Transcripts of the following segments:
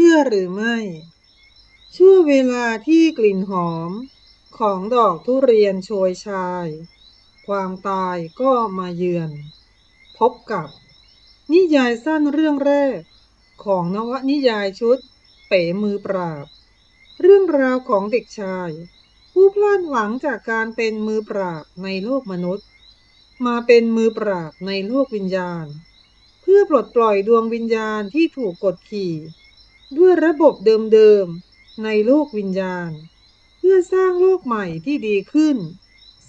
ชื่อหรือไม่ ช่วงเวลาที่กลิ่นหอมของดอกทุเรียนโชยชาย ความตายก็มาเยือน พบกับ นิยายสั้นเรื่องแรก ของนวนิยายชุด เป๋มือปราบ เรื่องราวของเด็กชาย ผู้พลาดหวังจากการเป็นมือปราบในโลกมนุษย์ มาเป็นมือปราบในโลกวิญญาณ เพื่อปลดปล่อยดวงวิญญาณที่ถูกกดขี่ ด้วยระบบเดิมๆ ในโลกวิญญาณ เพื่อสร้างโลกใหม่ที่ดีขึ้น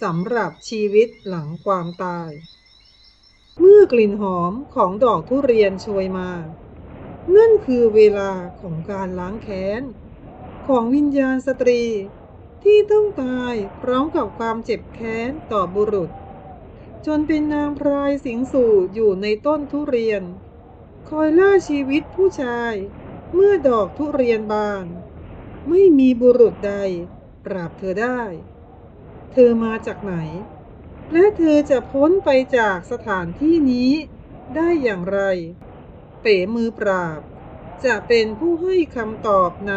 สำหรับชีวิตหลังความตาย เมื่อกลิ่นหอมของดอกทุเรียนโชยมา นั่นคือเวลาของการล้างแค้น ของวิญญาณสตรีที่ต้องตายพร้อมกับความเจ็บแค้นต่อบุรุษ จนเป็นนางพรายสิงสู่อยู่ในต้นทุเรียน คอยล่าชีวิตผู้ชาย เมื่อดอกทุเรียนบาน ไม่มีบุรุษใดปราบเธอได้ เธอมาจากไหน และเธอจะพ้นไปจากสถานที่นี้ได้อย่างไร เป๋มือปราบ จะเป็นผู้ให้คำตอบใน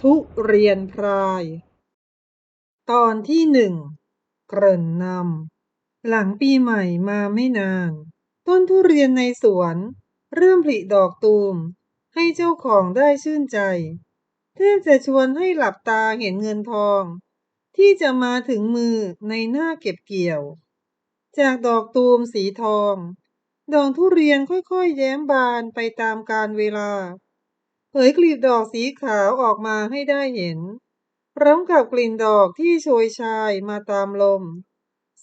ทุเรียนพราย ตอนที่หนึ่งเกริ่นนำหลังปีใหม่มาไม่นาน ต้นทุเรียนในสวน เริ่มผลิดอกตูม ให้เจ้าของได้ชื่นใจแทบจะชวนให้หลับตาเห็นเงินทอง ที่จะมาถึงมือในหน้าเก็บเกี่ยว จากดอกตูมสีทอง ดอกทุเรียนค่อยๆแย้มบานไปตามกาลเวลาเผยกลีบดอกสีขาวออกมาให้ได้เห็น พร้อมกับกลิ่นดอกที่โชยชายมาตามลม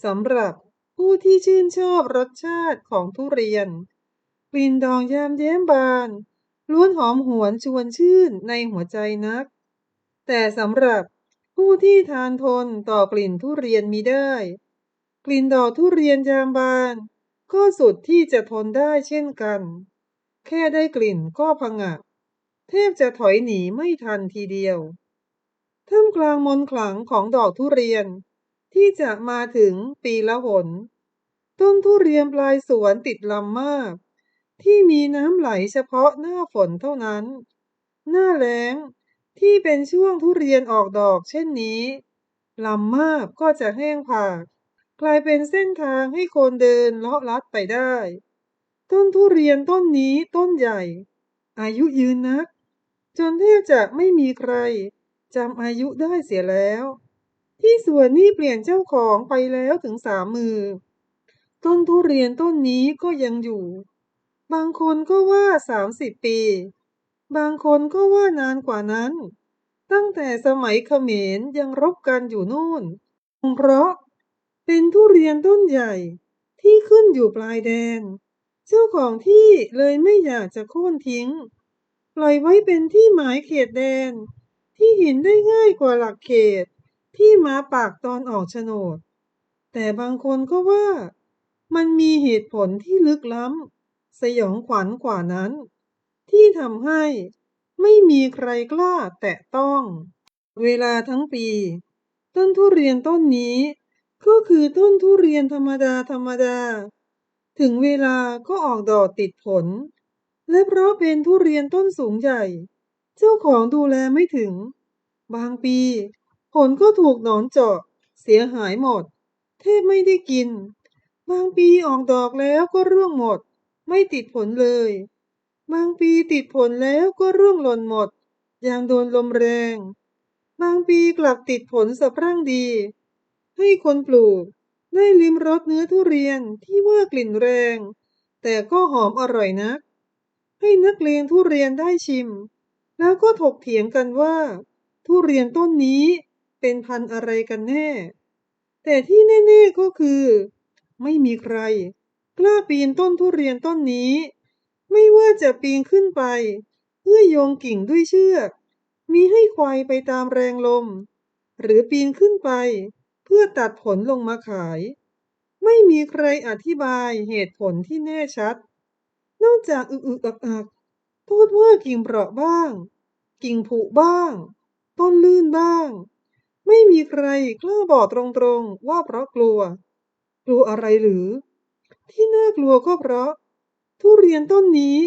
สำหรับผู้ที่ชื่นชอบรสชาติของทุเรียน กลิ่นดอกยามแย้มบาน ล้วนหอมหวนชวนชื่นในหัวใจนัก แต่สำหรับผู้ที่ทานทนต่อกลิ่นทุเรียนมีได้ กลิ่นดอกทุเรียนยามบาน ก็สุดที่จะทนได้เช่นกัน แค่ได้กลิ่นก็ผงะแทบจะถอยหนีไม่ทันทีเดียวท่ามกลางมนขลังของดอกทุเรียนที่จะมาถึงปีละหน ต้นทุเรียนปลายสวนติดลำมาก ที่มีน้ำไหลเฉพาะหน้าฝนเท่านั้น หน้าแล้งที่เป็นช่วงทุเรียนออกดอกเช่นนี้ลำมากก็จะแห้งผากกลายเป็นเส้นทางให้คนเดินเลาะลัดไปได้ ต้นทุเรียนต้นนี้ต้นใหญ่ อายุยืนนัก จนแทบจะไม่มีใครจำอายุได้เสียแล้ว ที่สวนนี้เปลี่ยนเจ้าของไปแล้วถึงสามมือ ต้นทุเรียนต้นนี้ก็ยังอยู่ บางคนก็ว่าสามสิบปี บางคนก็ว่านานกว่านั้น ตั้งแต่สมัยเขมรยังรบกันอยู่นู่นเพราะเป็นทุเรียนต้นใหญ่ที่ขึ้นอยู่ปลายแดน เจ้าของที่เลยไม่อยากจะโค่นทิ้ง ปล่อยไว้เป็นที่หมายเขตแดน ที่เห็นได้ง่ายกว่าหลักเขตที่มาปากตอนออกโฉนด แต่บางคนก็ว่ามันมีเหตุผลที่ลึกล้ำ สยองขวัญกว่านั้น ที่ทำให้ไม่มีใครกล้าแตะต้อง เวลาทั้งปี ต้นทุเรียนต้นนี้ ก็คือต้นทุเรียนธรรมดาธรรมดา ถึงเวลาก็ออกดอกติดผล และเพราะเป็นทุเรียนต้นสูงใหญ่ เจ้าของดูแลไม่ถึง บางปี ผลก็ถูกหนอนเจาะเสียหายหมดแทบไม่ได้กิน บางปีออกดอกแล้วก็ร่วงหมด ไม่ติดผลเลย บางปีติดผลแล้วก็ร่วงหล่นหมด อย่างโดนลมแรง บางปีกลับติดผลสะพรั่งดี ให้คนปลูก ได้ลิ้มรสเนื้อทุเรียนที่ว่ากลิ่นแรง แต่ก็หอมอร่อยนัก ให้นักเลงทุเรียนได้ชิม แล้วก็ถกเถียงกันว่า ทุเรียนต้นนี้เป็นพันธุ์อะไรกันแน่ แต่ที่แน่ๆก็คือ ไม่มีใคร กล้าปีนต้นทุเรียนต้นนี้ ไม่ว่าจะปีนขึ้นไป เพื่อโยงกิ่งด้วยเชือก มีให้ควายไปตามแรงลม หรือปีนขึ้นไป เพื่อตัดผลลงมาขาย ไม่มีใครอธิบายเหตุผลที่แน่ชัด นอกจากอึกอึกอักอักโทษว่ากิ่งเปราะบ้าง กิ่งผุบ้าง ต้นลื่นบ้าง ไม่มีใครกล้าบอกตรงๆว่าเพราะกลัว กลัวอะไรหรือ ที่น่ากลัวก็เพราะ ทุเรียนต้นนี้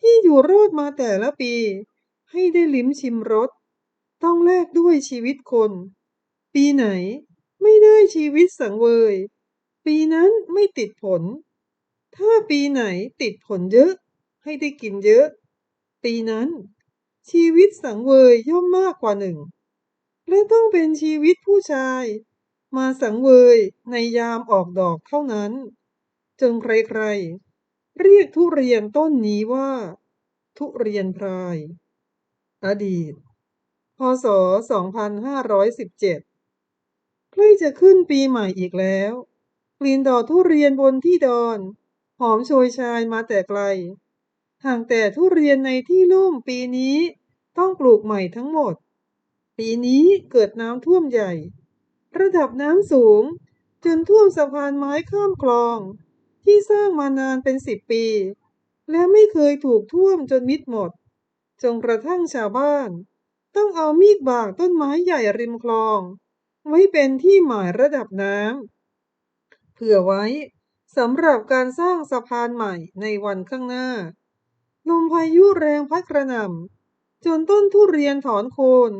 ที่อยู่รอดมาแต่ละปี ให้ได้ลิ้มชิมรสต้องแลกด้วยชีวิตคน ปีไหนไม่ได้ชีวิตสังเวย ปีนั้นไม่ติดผล ถ้าปีไหนติดผลเยอะ ให้ได้กินเยอะ ปีนั้น ชีวิตสังเวยย่อมมากกว่าหนึ่ง และต้องเป็นชีวิตผู้ชาย มาสังเวยในยามออกดอกเท่านั้น จนใครๆ เรียกทุเรียนต้นนี้ว่า ทุเรียนพราย อดีต พศ 2517 ใกล้จะขึ้นปีใหม่อีกแล้ว กลิ่นดอกทุเรียนบนที่ดอน หอมโชยชายมาแต่ไกล ห่างแต่ทุเรียนในที่ลุ่มปีนี้ต้องปลูกใหม่ทั้งหมด ปีนี้เกิดน้ำท่วมใหญ่ ระดับน้ำสูงจนท่วมสะพานไม้ข้ามคลอง ที่สร้างมานานเป็นสิบปี และไม่เคยถูกท่วมจนมิดหมด จนกระทั่งชาวบ้าน ต้องเอามีดบากต้นไม้ใหญ่ริมคลอง ไว้เป็นที่หมายระดับน้ำเผื่อไว้สำหรับการสร้างสะพานใหม่ในวันข้างหน้า ลมพายุแรงพัดกระหน่ำจนต้นทุเรียนถอนโคน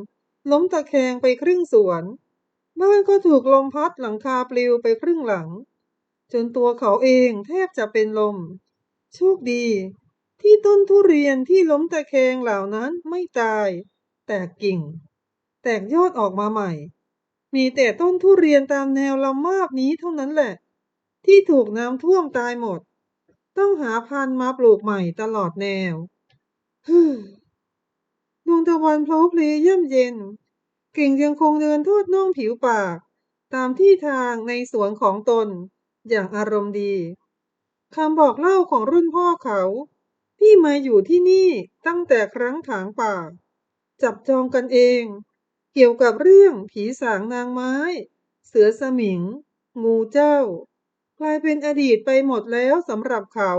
ล้มตะแคงไปครึ่งสวน บ้านก็ถูกลมพัดหลังคาปลิวไปครึ่งหลัง จนตัวเขาเองแทบจะเป็นลม โชคดี ที่ต้นทุเรียนที่ล้มตะแคงเหล่านั้นไม่ตาย แตกกิ่ง แตกยอดออกมาใหม่ มีแต่ต้นทุเรียนตามแนวลำมาบนี้เท่านั้นแหละ ที่ถูกน้ำท่วมตายหมด ต้องหาพันธุ์มาปลูกใหม่ตลอดแนวดวงตะวันโผล่เพลเย่ำเย็นกิ่งยังคงเดินทอดน่องผิวปาก ตามที่ทางในสวนของตน อย่างอารมณ์ดีคำบอกเล่าของรุ่นพ่อเขาที่มาอยู่ที่นี่ตั้งแต่ครั้งถางป่า จับจองกันเอง เกี่ยวกับเรื่องผีสางนางไม้ เสือสมิง งูเจ้า กลายเป็นอดีตไปหมดแล้วสำหรับเขา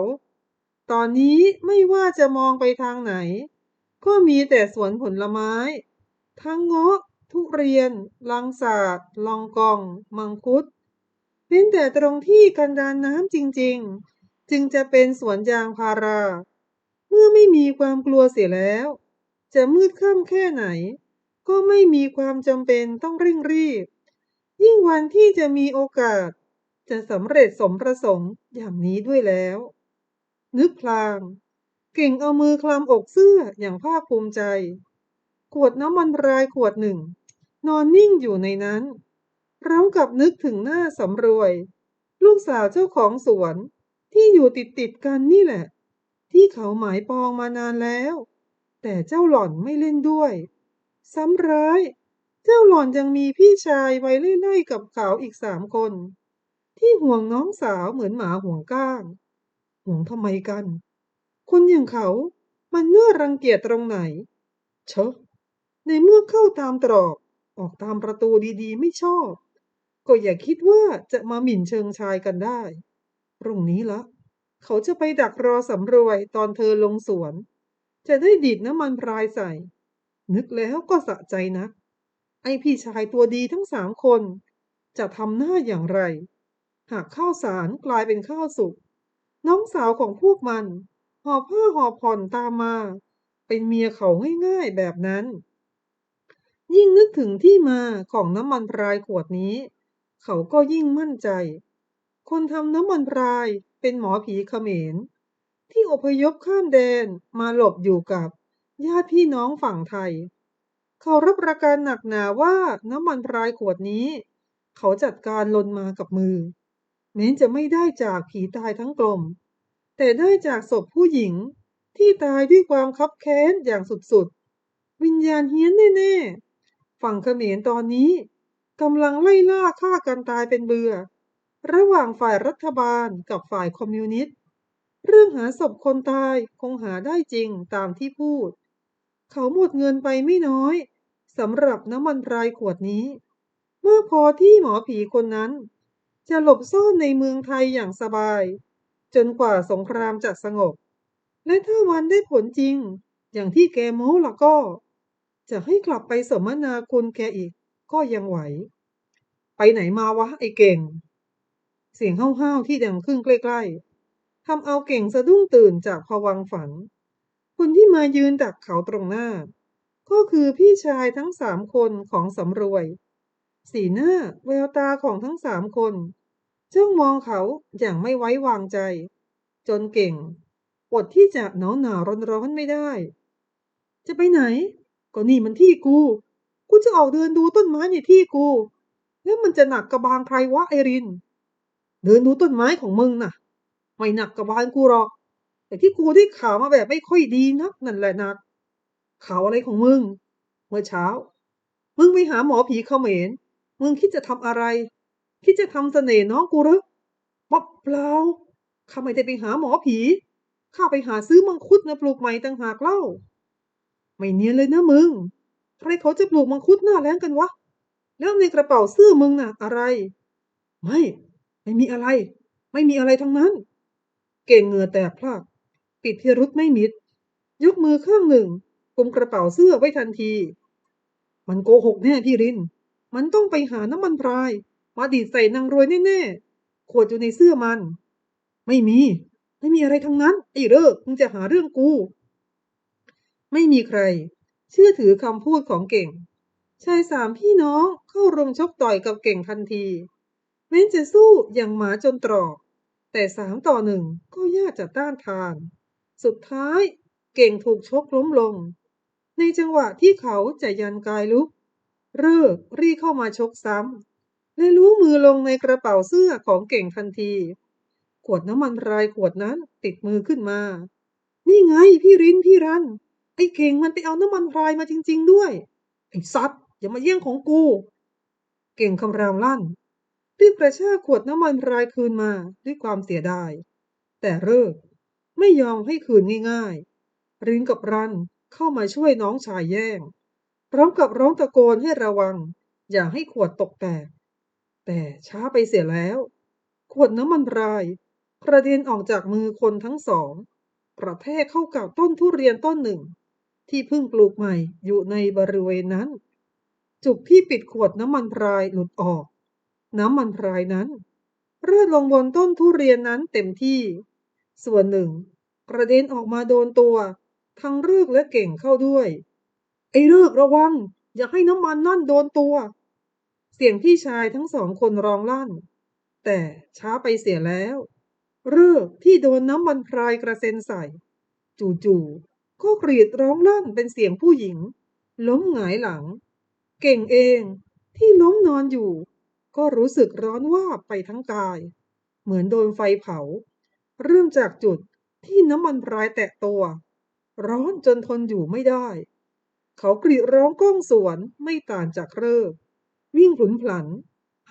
ตอนนี้ไม่ว่าจะมองไปทางไหน ก็มีแต่สวนผลไม้ ทั้งเงาะทุเรียน ลังสาดลองกอง มังคุด เว้นแต่ตรงที่กันดานน้ำจริง ๆ จึงจะเป็นสวนยางพารา เมื่อไม่มีความกลัวเสียแล้ว จะมืดค่ำแค่ไหน ก็ไม่มีความจำเป็นต้องเร่งรีบ ยิ่งวันที่จะมีโอกาส จะสำเร็จสมประสงค์อย่างนี้ด้วยแล้ว นึกพลางเก่งเอามือคลำอกเสื้ออย่างภาคภูมิใจ ขวดน้ำมันรายขวดหนึ่ง นอนนิ่งอยู่ในนั้น พร้อมกับนึกถึงหน้าสำรวย ลูกสาวเจ้าของสวน ที่อยู่ติดติดกันนี่แหละ ที่เขาหมายปองมานานแล้ว แต่เจ้าหล่อนไม่เล่นด้วยซ้ำร้ายเจ้าหล่อนยังมีพี่ชายไว้ไล่ๆกับเขาอีกสามคน ที่ห่วงน้องสาวเหมือนหมาห่วงก้าง ห่วงทำไมกัน คนอย่างเขามันเน่ารังเกียจตรงไหน เชอะในเมื่อเข้าตามตรอกออกตามประตูดีๆ ไม่ชอบ ก็อย่าคิดว่าจะมาหมิ่นเชิงชายกันได้พรุ่งนี้ละ เขาจะไปดักรอสำรวยตอนเธอลงสวน จะได้ดีดน้ำมันพรายใส่ นึกแล้วก็สะใจนัก ไอพี่ชายตัวดีทั้งสามคน จะทำหน้าอย่างไร หากข้าวสารกลายเป็นข้าวสุก น้องสาวของพวกมันหอบผ้าหอบผ่อนตามมา เป็นเมียเขาง่ายๆแบบนั้น ยิ่งนึกถึงที่มาของน้ำมันพรายขวดนี้ เขาก็ยิ่งมั่นใจ คนทำน้ำมันพรายเป็นหมอผีเขมร ที่อพยพข้ามแดนมาหลบอยู่กับญาติพี่น้องฝั่งไทย เขารับประกันหนักหนาว่าน้ำมันพรายขวดนี้ เขาจัดการลนมากับมือแม้นจะไม่ได้จากผีตายทั้งกลม แต่ได้จากศพผู้หญิงที่ตายด้วยความคับแค้นอย่างสุดๆ วิญญาณเฮี้ยนแน่ๆ ฝั่งเขมรตอนนี้ กำลังไล่ล่าฆ่ากันตายเป็นเบื่อ ระหว่างฝ่ายรัฐบาลกับฝ่ายคอมมิวนิสต์ เรื่องหาศพคนตายคงหาได้จริงตามที่พูด เขาหมดเงินไปไม่น้อยสำหรับน้ำมันพรายขวดนี้ เมื่อพอที่หมอผีคนนั้น จะหลบซ่อนในเมืองไทยอย่างสบาย จนกว่าสงครามจะสงบ และถ้าวันได้ผลจริง อย่างที่แกโม้ละก็ จะให้กลับไปสมนาคุณแกอีก ก็ยังไหว ไปไหนมาวะไอ้เก่ง เสียงห้าวๆที่ดังขึ้นใกล้ๆทำเอาเก่งสะดุ้งตื่นจากภวังฝัน คนที่มายืนดักเขาตรงหน้า ก็คือพี่ชายทั้งสามคนของสำรวย สีหน้าแววตาของทั้งสามคนจ้องมองเขาอย่างไม่ไว้วางใจ จนเก่งอดที่จะหนาวหนาวร้อนร้อนไม่ได้ จะไปไหน ก็นี่มันที่กู กูจะออกเดินดูต้นไม้ในที่กู แล้วมันจะหนักกระบาลใครวะไอริน เดินดูต้นไม้ของมึงน่ะ ไม่หนักกระบาลกูหรอก แต่ที่กูได้ข่าวมาแบบไม่ค่อยดีนักนั่นแหละหนัก ข่าวอะไรของมึง เมื่อเช้า มึงไปหาหมอผีเขมร มึงคิดจะทำอะไร คิดจะทำเสน่ห์น้องกูหรือป๊อบเปล่าข้าไม่ได้ไปหาหมอผี ข้าไปหาซื้อมังคุดมาปลูกใหม่ต่างหากเล่า ไม่เนียนเลยนะมึง ใครเขาจะปลูกมังคุดหน้าแล้งกันวะ แล้วในกระเป๋าเสื้อมึงน่ะ อะไร ไม่ ไม่มีอะไร ไม่มีอะไรทั้งนั้น เก่งเหงื่อแตกพลาก ปิดพิรุษไม่มิด ยกมือข้างหนึ่งกุมกระเป๋าเสื้อไว้ทันที มันโกหกแน่พี่ริน มันต้องไปหาน้ำมันพราย มาดีดใส่นางรวยแน่ๆ ขวดอยู่ในเสื้อมัน ไม่มี ไม่มีอะไรทั้งนั้น ไอ้เลิกมึงจะหาเรื่องกู ไม่มีใคร เชื่อถือคำพูดของเก่ง ชายสามพี่น้องเข้ารงชกต่อยกับเก่งทันทีแม้จะสู้อย่างหมาจนตรอก แต่สามต่อหนึ่งก็ยากจะต้านทาน สุดท้ายเก่งถูกชกล้มลง ในจังหวะที่เขาจะยันกายลุก เลิกรีเข้ามาชกซ้ำและรู้มือลงในกระเป๋าเสื้อของเก่งทันที ขวดน้ำมันรายขวดนั้นติดมือขึ้นมา นี่ไงพี่รินพี่รัน อ้เก่งมันไปเอาน้ำมันพรายมาจริง ๆ ด้วย ไอ้ซัดอย่ามาแย่งของกู เก่งคำรามลั่นรีบกระชากขวดน้ำมันพรายคืนมาด้วยความเสียดาย แต่เลิกไม่ยอมให้คืนง่ายๆ รินกับรันเข้ามาช่วยน้องชายแย่ง พร้อมกับร้องตะโกนให้ระวัง อย่าให้ขวดตกแตก แต่ช้าไปเสียแล้ว ขวดน้ำมันพรายกระเด็นออกจากมือคนทั้งสองกระแทกเข้ากับต้นทุเรียนต้นหนึ่ง ที่เพิ่งปลูกใหม่อยู่ในบริเวณนั้น จุกที่ปิดขวดน้ำมันพรายหลุดออก น้ำมันพรายนั้นเรื่อลงบนต้นทุเรียนนั้นเต็มที่ ส่วนหนึ่ง กระเด็นออกมาโดนตัว ทั้งเลือกและเก่งเข้าด้วย ไอ้เลิกระวัง อย่าให้น้ำมันนั่นโดนตัว เสียงพี่ชายทั้งสองคนร้องลั่น แต่ช้าไปเสียแล้วเลิกที่โดนน้ำมันพรายกระเซ็นใส่ จู่ๆ ก็กรีดร้องลั่นเป็นเสียงผู้หญิง ล้มหงายหลัง เก่งเองที่ล้มนอนอยู่ ก็รู้สึกร้อนว่าไปทั้งกาย เหมือนโดนไฟเผา เริ่มจากจุดที่น้ำมันพรายแตะตัว ร้อนจนทนอยู่ไม่ได้ เขากรีดร้องก้องสวนไม่ต่างจากเลิกวิ่งผลุนผลัน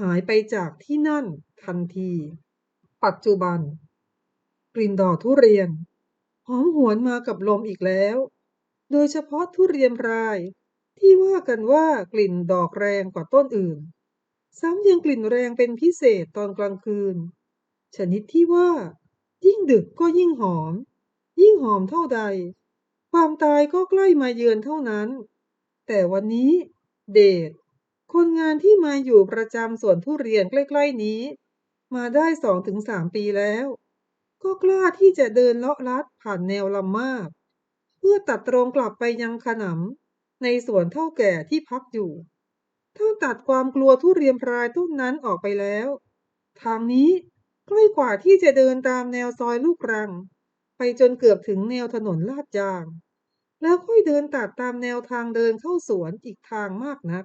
หายไปจากที่นั่นทันที ปัจจุบัน กลิ่นดอกทุเรียน อมหวนมากับลมอีกแล้ว โดยเฉพาะทุเรียนราย ที่ว่ากันว่ากลิ่นดอกแรงกว่าต้นอื่น ซ้ำยังกลิ่นแรงเป็นพิเศษตอนกลางคืน ชนิดที่ว่า ยิ่งดึกก็ยิ่งหอม ยิ่งหอมเท่าใด ความตายก็ใกล้มาเยือนเท่านั้น แต่วันนี้เดชคนงานที่มาอยู่ประจำสวนทุเรียนใกล้ ๆนี้ มาได้สองถึงสามปีแล้ว ก็กล้าที่จะเดินเลาะลัดผ่านแนวลำมาก เพื่อตัดตรงกลับไปยังขนำในสวนเท่าแก่ที่พักอยู่ถ้าตัดความกลัวทุเรียนพรายต้นนั้นออกไปแล้ว ทางนี้ใกล้กว่าที่จะเดินตามแนวซอยลูกรัง ไปจนเกือบถึงแนวถนนลาดยาง แล้วค่อยเดินตัดตามแนวทางเดินเข้าสวนอีกทางมากนัก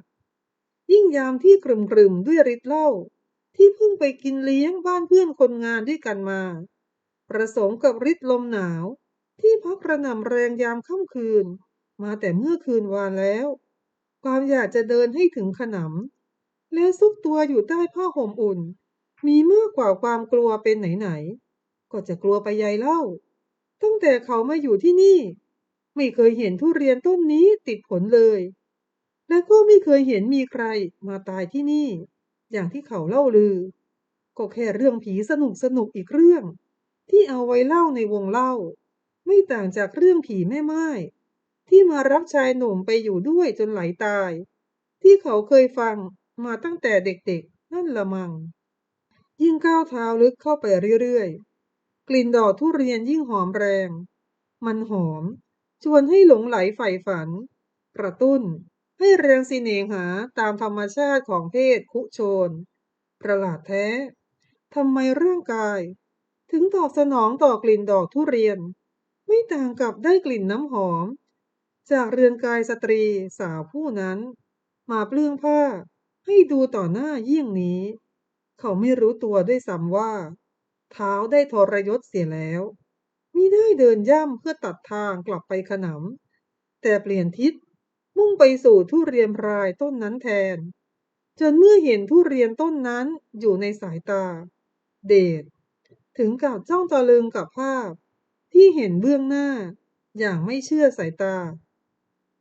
ยิ่งยามที่กลุ่มๆด้วยฤทธิ์เล้าที่เพิ่งไปกินเลี้ยงบ้านเพื่อนคนงานด้วยกันมา ประสงค์กับฤทธิ์ลมหนาว ที่พักกระหน่ำแรงยามค่ำคืน มาแต่เมื่อคืนวานแล้ว ความอยากจะเดินให้ถึงขนำและซุกตัวอยู่ใต้ผ้าห่มอุ่น มีมากกว่าความกลัวเป็นไหนๆก็จะกลัวไปใหญ่เล่า ตั้งแต่เขามาอยู่ที่นี่ ไม่เคยเห็นทุเรียนต้นนี้ติดผลเลย และก็ไม่เคยเห็นมีใครมาตายที่นี่ อย่างที่เขาเล่าลือ ก็แค่เรื่องผีสนุกสนุกอีกเรื่อง ที่เอาไว้เล่าในวงเล่า ไม่ต่างจากเรื่องผีแม่ไม้ที่มารับชายหนุ่มไปอยู่ด้วยจนไหลตาย ที่เขาเคยฟังมาตั้งแต่เด็กๆ นั่นละมัง ยิ่งก้าวเท้าลึกเข้าไปเรื่อยๆ กลิ่นดอกทุเรียนยิ่งหอมแรง มันหอม ชวนให้หลงไหลใฝ่ฝัน กระตุ้นให้แรงสิเนหาตามธรรมชาติของเพศคุโชน ประหลาดแท้ ทำไมร่างกาย ถึงตอบสนองต่อกลิ่นดอกทุเรียน ไม่ต่างกับได้กลิ่นน้ำหอม จากเรือนกายสตรีสาวผู้นั้น มาเปลื้องผ้าให้ดูต่อหน้าเยี่ยงนี้ เขาไม่รู้ตัวด้วยซ้ำว่า เท้าได้ทรยศเสียแล้วมิได้เดินย่ำเพื่อตัดทางกลับไปขนำแต่เปลี่ยนทิศมุ่งไปสู่ทุเรียนพรายต้นนั้นแทน จนเมื่อเห็นทุเรียนต้นนั้นอยู่ในสายตา เดช ถึงกับจ้องตะลึงกับภาพ ที่เห็นเบื้องหน้า อย่างไม่เชื่อสายตา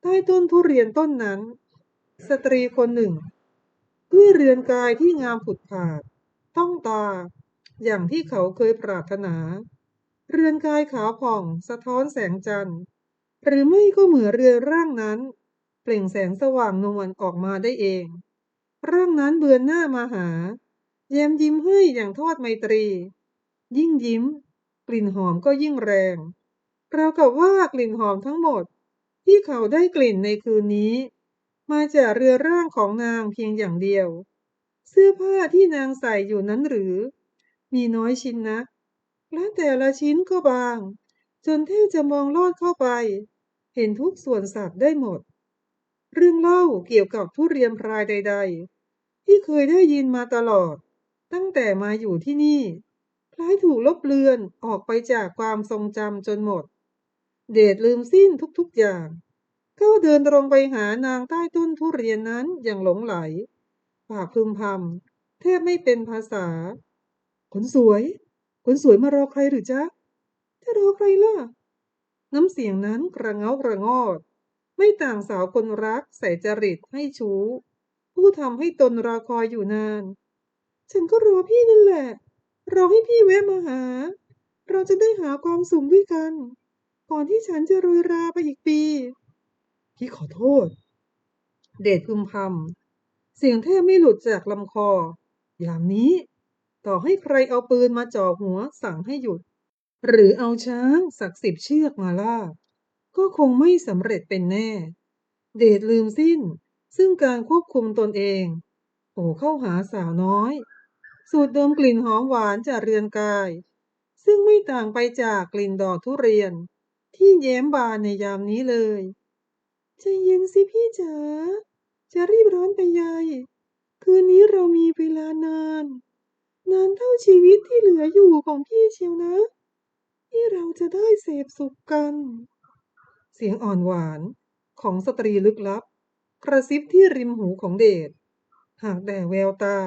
ใต้ต้นทุเรียนต้นนั้น สตรีคนหนึ่ง ด้วยเรือนกายที่งามผุดผาด ต้องตา อย่างที่เขาเคยปรารถนา เรือนกายขาวผ่องสะท้อนแสงจันทร์ หรือไม่ก็เหมือนเรือนร่างนั้น เปล่งแสงสว่างนวลออกมาได้เอง ร่างนั้นเบือนหน้ามาหาแย้มยิ้มให้อย่างทอดไมตรี ยิ่งยิ้ม กลิ่นหอมก็ยิ่งแรงราวกับว่ากลิ่นหอมทั้งหมด ที่เขาได้กลิ่นในคืนนี้ มาจากเรือร่างของนางเพียงอย่างเดียว เสื้อผ้าที่นางใส่อยู่นั้นหรือ มีน้อยชิ้นนะและแต่ละชิ้นก็บาง จนแทบจะมองลอดเข้าไป เห็นทุกส่วนสัตว์ได้หมด เรื่องเล่าเกี่ยวกับทุเรียนพรายใด ๆ ที่เคยได้ยินมาตลอด ตั้งแต่มาอยู่ที่นี่ คล้ายถูกลบเลือนออกไปจากความทรงจำจนหมด เดชลืมสิ้นทุกๆอย่างก้าเดินตรงไปหานางใต้ต้นทุเรียนนั้นอย่างหลงไหล ปากพึมพำแทบไม่เป็นภาษาคนสวยคนสวยมารอใครหรือจ๊ะ จะรอใครล่ะ น้ำเสียงนั้นกระเงากระงอด ไม่ต่างสาวคนรักใส่จริตให้ชู้ ผู้ทำให้ตนรอคอยอยู่นาน ฉันก็รอพี่นั่นแหละ รอให้พี่แวะมาหา เราจะได้หาความสุขด้วยกัน ก่อนที่ฉันจะโรยราไปอีกปี พี่ขอโทษ เดชพึมพำเสียงแทบไม่หลุดจากลำคอ ยามนี้ ต่อให้ใครเอาปืนมาจ่อหัวสั่งให้หยุด หรือเอาช้างสักสิบเชือกมาล่า ก็คงไม่สำเร็จเป็นแน่ เดชลืมสิ้น ซึ่งการควบคุมตนเอง โผเข้าหาสาวน้อย สูดดมกลิ่นหอมหวานจากเรือนกาย ซึ่งไม่ต่างไปจากกลิ่นดอกทุเรียน ที่แย้มบานในยามนี้เลยใจเย็นสิพี่จ๋าจะรีบร้อนไปใหญ่คืนนี้เรามีเวลานาน นานเท่าชีวิตที่เหลืออยู่ของพี่เชียวนะ ที่เราจะได้เสพสุขกัน เสียงอ่อนหวานของสตรีลึกลับ กระซิบที่ริมหูของเดชหากแต่แววตา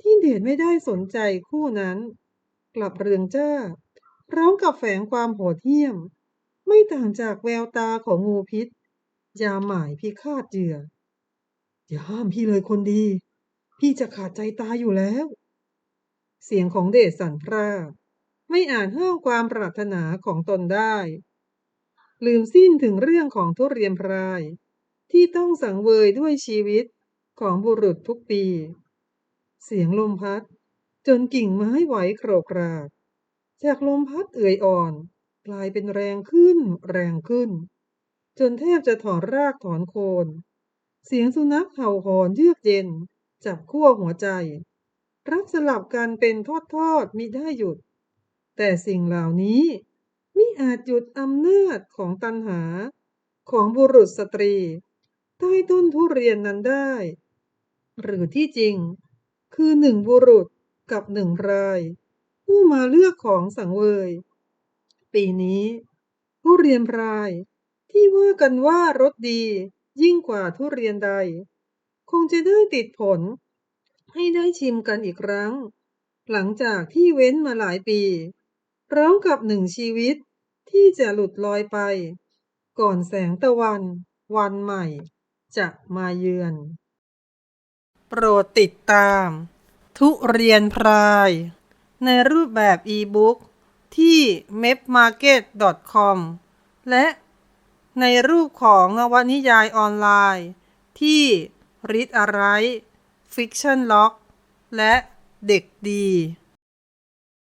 ที่เดชไม่ได้สนใจคู่นั้น กลับเรืองจ้า พร้อมกับแฝงความโหดเหี้ยม ไม่ต่างจากแววตาของงูพิษ ยามหมายพิฆาตเหยื่อ อย่าห้ามพี่เลยคนดี พี่จะขาดใจตายอยู่แล้ว เสียงของเดชสั่นพร่าไม่อาจห้ามความปรารถนาของตนได้ ลืมสิ้นถึงเรื่องของทุเรียนพราย ที่ต้องสังเวยด้วยชีวิตของบุรุษทุกปี เสียงลมพัด จนกิ่งไม้ไหวโครกรากจากลมพัดเอื่อยอ่อน กลายเป็นแรงขึ้น แรงขึ้น จนแทบจะถอนรากถอนโคน เสียงสุนัขเห่าหอนเยือกเย็น จับขั้วหัวใจ รับสลับกันเป็นทอดๆมิได้หยุด แต่สิ่งเหล่านี้มิอาจหยุดอำนาจของตัณหา ของบุรุษสตรี ใต้ต้นทุเรียนนั้นได้ หรือที่จริง คือหนึ่งบุรุษกับหนึ่งราย ผู้มาเลือกของสังเวย ปีนี้ผู้เรียนพรายที่ว่ากันว่ารสดียิ่งกว่าทุเรียนใด คงจะได้ติดผล ให้ได้ชิมกันอีกครั้ง หลังจากที่เว้นมาหลายปีพร้อมกับหนึ่งชีวิตที่จะหลุดลอยไป ก่อนแสงตะวัน วันใหม่ จะมาเยือน ปรดติดตาม ทุเรียนพราย ในรูปแบบอีบุ๊กที่ m e p m a r k e t c o m และในรูปของนวนิยายออนไลน์ ที่ Read a r i g h t Fiction Log และเด็กดี